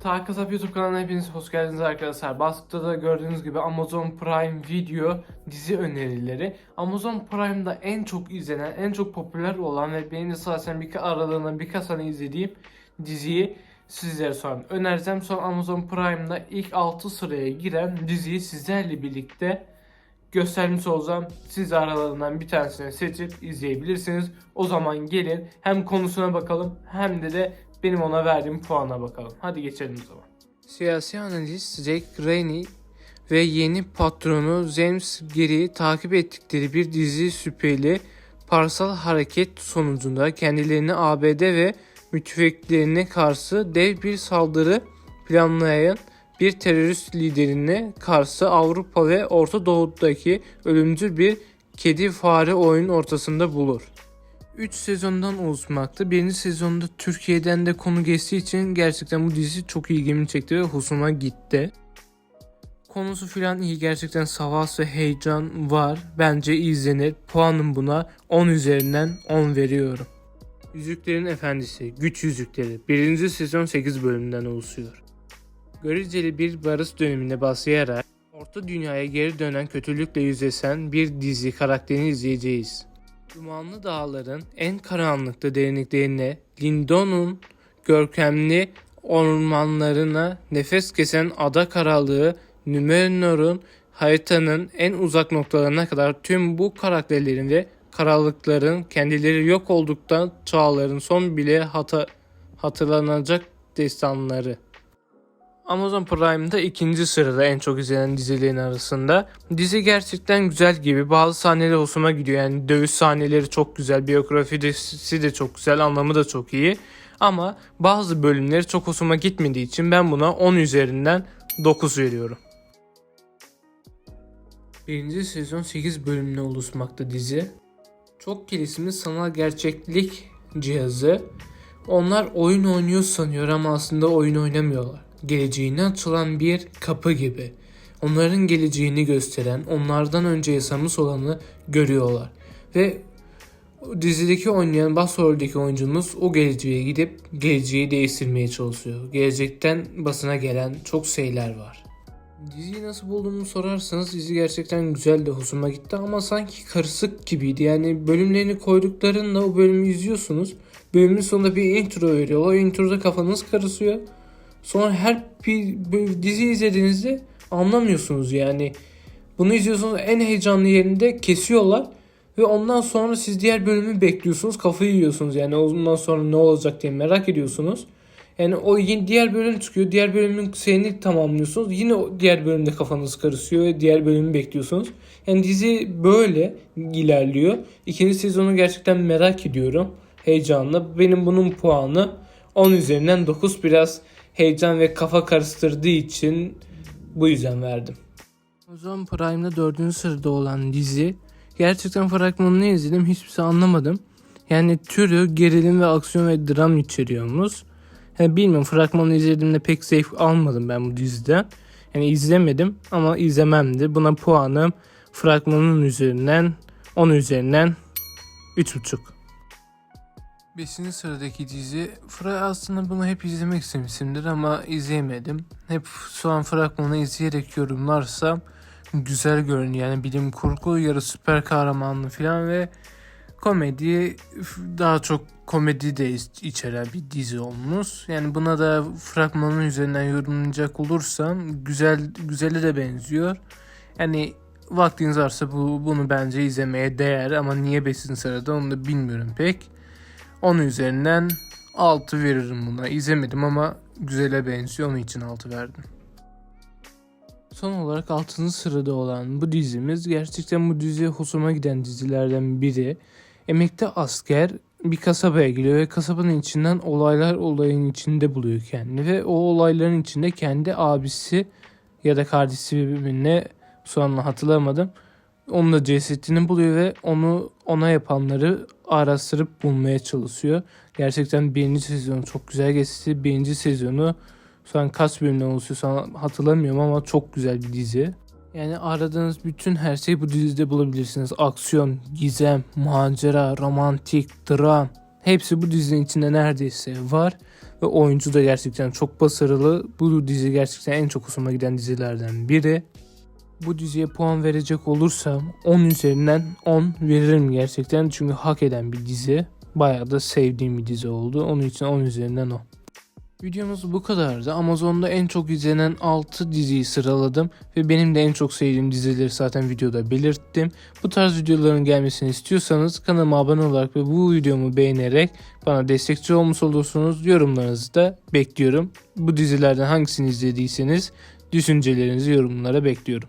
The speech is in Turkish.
Tarık YouTube kanalına hepiniz hoş geldiniz arkadaşlar. Baskıda da gördüğünüz gibi Amazon Prime Video dizi önerileri. Amazon Prime'da en çok izlenen, en çok popüler olan ve benim de zaten bir aralığına birkaç tane izlediğim diziyi sizlere an önereceğim. Son Amazon Prime'da ilk 6 sıraya giren diziyi sizlerle birlikte göstermiş olacağım. Siz aralarından bir tanesini seçip izleyebilirsiniz. O zaman gelin hem konusuna bakalım hem de de benim ona verdiğim puana bakalım. Hadi geçelim o zaman. Siyasi analist Jack Rainey ve yeni patronu James Geary'i takip ettikleri bir dizi şüpheli parasal hareket sonucunda kendilerini ABD ve müttefiklerine karşı dev bir saldırı planlayan bir terörist liderine karşı Avrupa ve Orta Doğu'daki ölümcül bir kedi fare oyun ortasında bulur. 3 sezondan oluşmakta. Birinci sezonda Türkiye'den de konu geçtiği için gerçekten bu dizi çok ilgimi çekti ve hoşuma gitti. Konusu filan iyi gerçekten savaş ve heyecan var. Bence izlenir. Puanım buna 10 üzerinden 10 veriyorum. Yüzüklerin Efendisi, Güç Yüzükleri. Birinci sezon 8 bölümden oluşuyor. Göreceli bir barış döneminde başlayarak Orta Dünya'ya geri dönen kötülükle yüzleşen bir dizi karakterini izleyeceğiz. Dumanlı dağların en karanlıkta derinliklerine, Lindon'un görkemli ormanlarına nefes kesen ada karalığı, Numenor'un haritanın en uzak noktalarına kadar tüm bu karakterlerin ve karalıkların kendileri yok olduktan çağların son bile hata, hatırlanacak destanları. Amazon Prime'da ikinci sırada en çok izlenen dizilerin arasında. Dizi gerçekten güzel gibi. Bazı sahneler hoşuma gidiyor. Yani dövüş sahneleri çok güzel. Biyografisi de çok güzel. Anlamı da çok iyi. Ama bazı bölümleri çok hoşuma gitmediği için ben buna 10 üzerinden 9 veriyorum. Birinci sezon 8 bölümle oluşmakta dizi. Çok gelişimli sanal gerçeklik cihazı. Onlar oyun oynuyor sanıyor ama aslında oyun oynamıyorlar geleceğine açılan bir kapı gibi. Onların geleceğini gösteren, onlardan önce yaşamış olanı görüyorlar. Ve dizideki oynayan başroldeki oyuncumuz o geleceğe gidip geleceği değiştirmeye çalışıyor. Gelecekten basına gelen çok şeyler var. Diziyi nasıl bulduğumu sorarsanız dizi gerçekten güzel de hoşuma gitti ama sanki karışık gibiydi. Yani bölümlerini koyduklarında o bölümü izliyorsunuz. Bölümün sonunda bir intro veriyor. O introda kafanız karışıyor. Sonra her bir, dizi izlediğinizde anlamıyorsunuz yani. Bunu izliyorsunuz en heyecanlı yerinde kesiyorlar ve ondan sonra siz diğer bölümü bekliyorsunuz kafayı yiyorsunuz yani ondan sonra ne olacak diye merak ediyorsunuz. Yani o yine diğer bölüm çıkıyor. Diğer bölümün seyrini tamamlıyorsunuz. Yine diğer bölümde kafanız karışıyor ve diğer bölümü bekliyorsunuz. Yani dizi böyle ilerliyor. İkinci sezonu gerçekten merak ediyorum. Heyecanla. Benim bunun puanı 10 üzerinden 9 biraz heyecan ve kafa karıştırdığı için bu yüzden verdim. Amazon Prime'da dördüncü sırada olan dizi. Gerçekten fragmanını izledim hiçbir şey anlamadım. Yani türü gerilim ve aksiyon ve dram içeriyormuş. Yani bilmiyorum fragmanı izlediğimde pek zevk almadım ben bu diziden. Yani izlemedim ama izlememdi. Buna puanım fragmanın üzerinden 10 üzerinden 3.5. Beşinci sıradaki dizi Fıra aslında bunu hep izlemek istemişimdir ama izleyemedim. Hep şu an fragmanı izleyerek yorumlarsam güzel görünüyor. Yani bilim kurgu, yarı süper kahramanlı falan ve komedi daha çok komedi de içeren bir dizi olmuş. Yani buna da fragmanın üzerinden yorumlayacak olursam güzel güzeli de benziyor. Yani vaktiniz varsa bu bunu bence izlemeye değer ama niye 5. sırada onu da bilmiyorum pek. 10 üzerinden 6 veririm buna. İzlemedim ama güzele benziyor. Onun için 6 verdim. Son olarak 6. sırada olan bu dizimiz gerçekten bu dizi hoşuma giden dizilerden biri. Emekli asker bir kasabaya geliyor ve kasabanın içinden olaylar olayın içinde buluyor kendini ve o olayların içinde kendi abisi ya da kardeşi birbirine şu an hatırlamadım onun da cesetini buluyor ve onu ona yapanları araştırıp bulmaya çalışıyor. Gerçekten birinci sezonu çok güzel geçti. Birinci sezonu şu an kaç bölümden oluşuyor hatırlamıyorum ama çok güzel bir dizi. Yani aradığınız bütün her şeyi bu dizide bulabilirsiniz. Aksiyon, gizem, macera, romantik, dram. Hepsi bu dizinin içinde neredeyse var. Ve oyuncu da gerçekten çok başarılı. Bu dizi gerçekten en çok hoşuma giden dizilerden biri. Bu diziye puan verecek olursam 10 üzerinden 10 veririm gerçekten. Çünkü hak eden bir dizi. Bayağı da sevdiğim bir dizi oldu. Onun için 10 üzerinden 10. Videomuz bu kadardı. Amazon'da en çok izlenen 6 diziyi sıraladım ve benim de en çok sevdiğim dizileri zaten videoda belirttim. Bu tarz videoların gelmesini istiyorsanız kanalıma abone olarak ve bu videomu beğenerek bana destekçi olmuş olursunuz. Yorumlarınızı da bekliyorum. Bu dizilerden hangisini izlediyseniz düşüncelerinizi yorumlara bekliyorum.